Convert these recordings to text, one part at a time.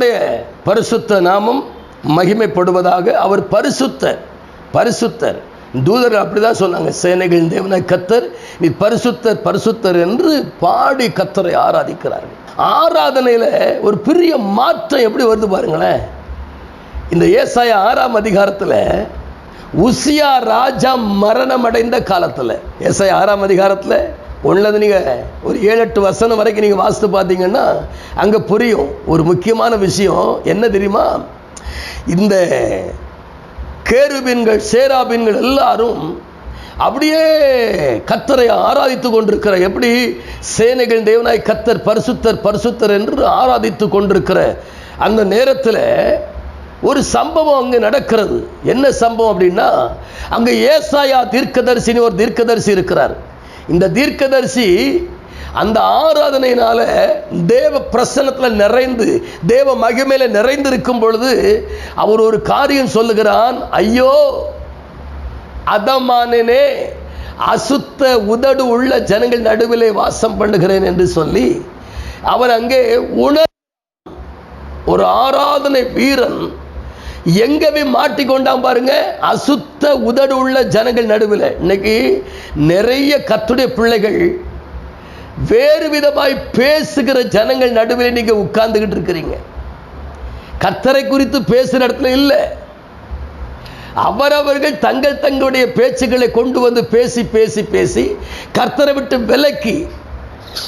கர்த்தருடைய பரிசுத்த நாமம் மகிமைப்படுவதாக அவர் பரிசுத்தர் பரிசுத்தர். தூதர்கள் அப்படிதான் சொன்னாங்க சேனைகளின் தேவனாய் கத்தர் நீ பரிசுத்தர் பரிசுத்தர் என்று பாடி கத்தரை ஆராதிக்கிறார்கள். ஆராதனையில ஒரு பெரிய மாற்றம் எப்படி வருது பாருங்களேன். இந்த ஏசாய ஆறாம் அதிகாரத்தில் உசியா ராஜா மரணம் அடைந்த காலத்தில் ஏசாய ஆறாம் அதிகாரத்தில் ஒன்றில் நீங்கள் ஒரு ஏழு எட்டு வசனம் வரைக்கும் நீங்கள் வாசித்து பார்த்தீங்கன்னா அங்கே புரியும். ஒரு முக்கியமான விஷயம் என்ன தெரியுமா? இந்த கேருபீன்கள் சேராபின்கள் எல்லாரும் அப்படியே கத்தரை ஆராதித்து கொண்டிருக்கிற எப்படி? சேனைகள் தேவனாய் கத்தர் பரிசுத்தர் பரிசுத்தர் என்று ஆராதித்து கொண்டிருக்கிற அந்த நேரத்தில் ஒரு சம்பவம் அங்கே நடக்கிறது. என்ன சம்பவம் அப்படின்னா அங்கே ஏசாயா தீர்க்கதரிசின்னு ஒரு தீர்க்கதரிசி இருக்கிறார். இந்த தீர்க்கதரிசி அந்த ஆராதனையினால தேவ பிரசனத்தில் நிறைந்து தேவ மகிமையில நிறைந்து இருக்கும் பொழுது அவர் ஒரு காரியம் சொல்லுகிறான் ஐயோ அதமானனே அசுத்த உதடு உள்ள ஜனங்கள் நடுவிலே வாசம் பண்ணுகிறேன் என்று சொல்லி அவன் அங்கே உணர் ஒரு ஆராதனை வீரன் எங்கவே மாட்டி மாட்டிக்கொண்டான் பாருங்க. அசுத்த உதடு உள்ள ஜனங்கள் நடுவில். இன்னைக்கு நிறைய கத்துடைய பிள்ளைகள் வேறு விதமாய் பேசுகிற ஜனங்கள் நடுவில் நீங்க உட்கார்ந்துகிட்டு இருக்கிறீங்க. கத்தரை குறித்து பேசுகிற இடத்துல இல்லை. அவரவர்கள் தங்கள் தங்களுடைய பேச்சுக்களை கொண்டு வந்து பேசி பேசி பேசி கர்த்தரை விட்டு விலக்கி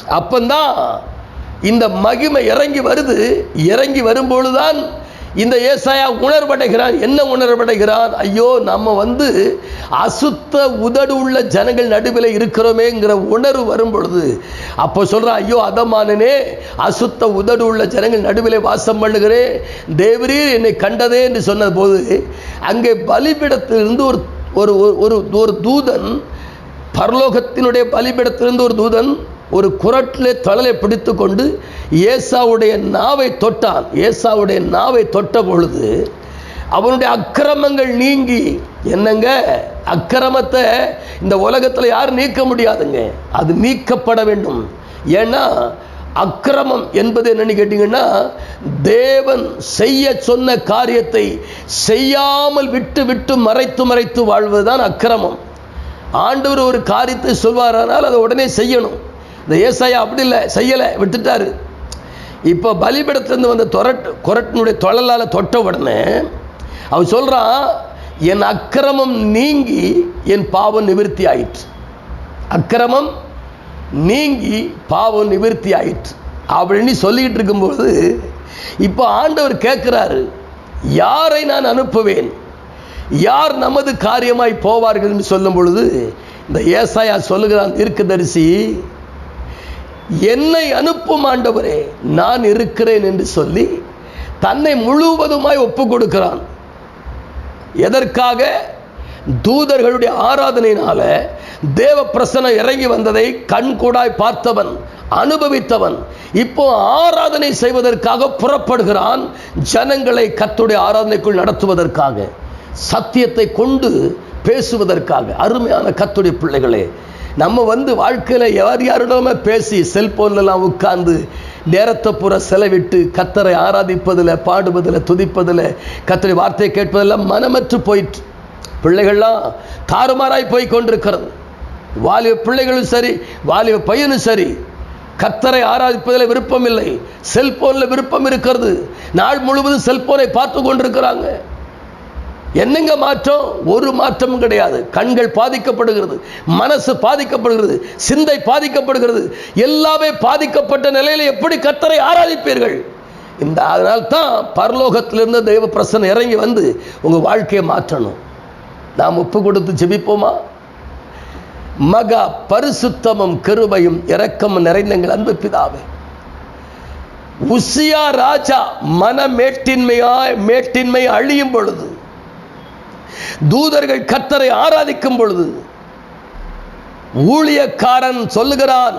அப்பந்தான் இந்த மகிமை இறங்கி வருது. இறங்கி வரும்பொழுதுதான் இந்த ஏசாயா உணர்வடைகிறான் என்ன உணர்வடைகிறார்? ஐயோ நம்ம வந்து அசுத்த உதடு உள்ள ஜனங்கள் நடுவில் இருக்கிறோமேங்கிற உணர்வு வரும் பொழுது அப்போ சொல்கிறான் ஐயோ அதமானனே அசுத்த உதடு உள்ள ஜனங்கள் நடுவில் வாசம் பண்ணுகிறேன். தேவரீர் என்னை கண்டதே என்று சொன்ன போது அங்கே பலிபிடத்திலிருந்து ஒரு ஒரு ஒரு ஒரு தூதன் பரலோகத்தினுடைய பலிபிடத்திலிருந்து ஒரு தூதன் ஒரு குரட்டில் தழலை பிடித்து கொண்டு ஏசாவுடைய நாவை தொட்டான். ஏசாவுடைய நாவை தொட்ட பொழுது அவனுடைய அக்கிரமங்கள் நீங்கி என்னங்க? அக்கிரமத்தை இந்த உலகத்தில் யாரும் நீக்க முடியாதுங்க. அது நீக்கப்பட வேண்டும். ஏன்னா அக்கிரமம் என்பது என்னன்னு கேட்டிங்கன்னா தேவன் செய்ய சொன்ன காரியத்தை செய்யாமல் விட்டு விட்டு மறைத்து மறைத்து வாழ்வதுதான் அக்கிரமம். ஆண்டவர் ஒரு காரியத்தை சொல்வாரானால் அதை உடனே செய்யணும். இந்த ஏசாயா அப்படி இல்லை செய்யலை விட்டுட்டாரு. இப்போ பலிபடத்திலிருந்து வந்த தொரட் குரட்டினுடைய தொழலால் தொட்ட உடனே அவன் சொல்கிறான் என் அக்கிரமம் நீங்கி என் பாவம் நிவிருத்தி ஆயிற்று. அக்கிரமம் நீங்கி பாவம் நிவிருத்தி ஆயிற்று. அப்படின்னு சொல்லிக்கிட்டு இருக்கும்போது இப்போ ஆண்டவர் கேட்குறாரு யாரை நான் அனுப்புவேன்? யார் நமது காரியமாய் போவார்கள்? என்று சொல்லும் பொழுது இந்த ஏசாயா சொல்லுகிறான் தீர்க்கதரிசி என்னை அனுப்பும் ஆண்டவரே நான் இருக்கிறேன் என்று சொல்லி தன்னை முழுவதுமாய் ஒப்பு கொடுக்கிறான் எதற்காக? தூதர்களுடைய ஆராதனையினால தேவ பிரசனம் இறங்கி வந்ததை கண்கூடாய் பார்த்தவன் அனுபவித்தவன் இப்போ ஆராதனை செய்வதற்காக புறப்படுகிறான் ஜனங்களை கத்துடைய ஆராதனைக்குள் நடத்துவதற்காக சத்தியத்தை கொண்டு பேசுவதற்காக அருமையான கத்துடைய பிள்ளைகளே நம்ம வந்து வாழ்க்கையில் யார் யாரிடமே பேசி செல்ஃபோன்லலாம் உட்கார்ந்து நேரத்தை பூரா செலவிட்டு கத்தரை ஆராதிப்பதில் பாடுவதில் துதிப்பதில் கத்தரை வார்த்தையை கேட்பதெல்லாம் மனமற்று போயிட்டு பிள்ளைகள்லாம் தாறுமாறாய் போய் கொண்டிருக்கிறது. வாலிப பிள்ளைகளும் சரி வாலிப பையனும் சரி கத்தரை ஆராதிப்பதில் விருப்பம் இல்லை செல்போனில் விருப்பம் இருக்கிறது. நாள் முழுவதும் செல்போனை பார்த்து கொண்டிருக்கிறாங்க. என்னங்க மாற்றம்? ஒரு மாற்றமும் கிடையாது. கண்கள் பாதிக்கப்படுகிறது மனசு பாதிக்கப்படுகிறது சிந்தை பாதிக்கப்படுகிறது. எல்லாமே பாதிக்கப்பட்ட நிலையில் எப்படி கத்தரை ஆராதிப்பீர்கள்? இந்த அதனால் தான் பரலோகத்திலிருந்து தெய்வ பிரசனை இறங்கி வந்து உங்கள் வாழ்க்கையை மாற்றணும். நாம் ஒப்பு கொடுத்து ஜெபிப்போமா? மகா பரிசுத்தமும் கருவையும் இரக்கமும் நிறைந்தங்கள் அன்பு பிதாவே. உசியா ராஜா மன மேட்டின்மையாய் மேட்டின்மை அழியும் பொழுது தூதர்கள் கத்தரை ஆராதிக்கும் பொழுது ஊழியக்காரன் சொல்லுகிறான்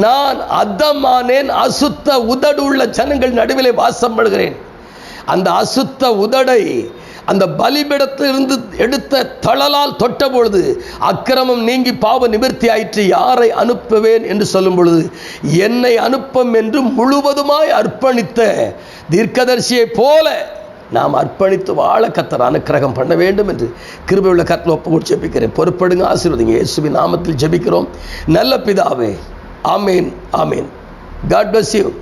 நான் அத்தமானேன் அசுத்த உதடு உள்ள ஜனங்கள் நடுவிலே வாசம் படுகிறேன் அந்த அசுத்த உதடை அந்த பலிபிடத்திலிருந்து எடுத்த தளலால் தொட்ட பொழுது அக்கிரமம் நீங்கி பாவ நிவர்த்தி ஆயிற்று யாரை அனுப்புவேன்? என்று சொல்லும் பொழுது என்னை அனுப்பும் என்று முழுவதுமாய் அர்ப்பணித்த தீர்க்கதர்சியைப் போல நாம் அர்ப்பணித்து வாழ கத்தர் அனுக்கிரகம் பண்ண வேண்டும் என்று கிருபையுள்ள கத்தில் ஒப்பு ஜெபிக்கிறேன். பொறுப்படுங்க ஆசீர்வதிங்க. இயேசுவின் நாமத்தில் ஜெபிக்கிறோம். நல்ல பிதாவே ஆமேன் ஆமேன். God bless you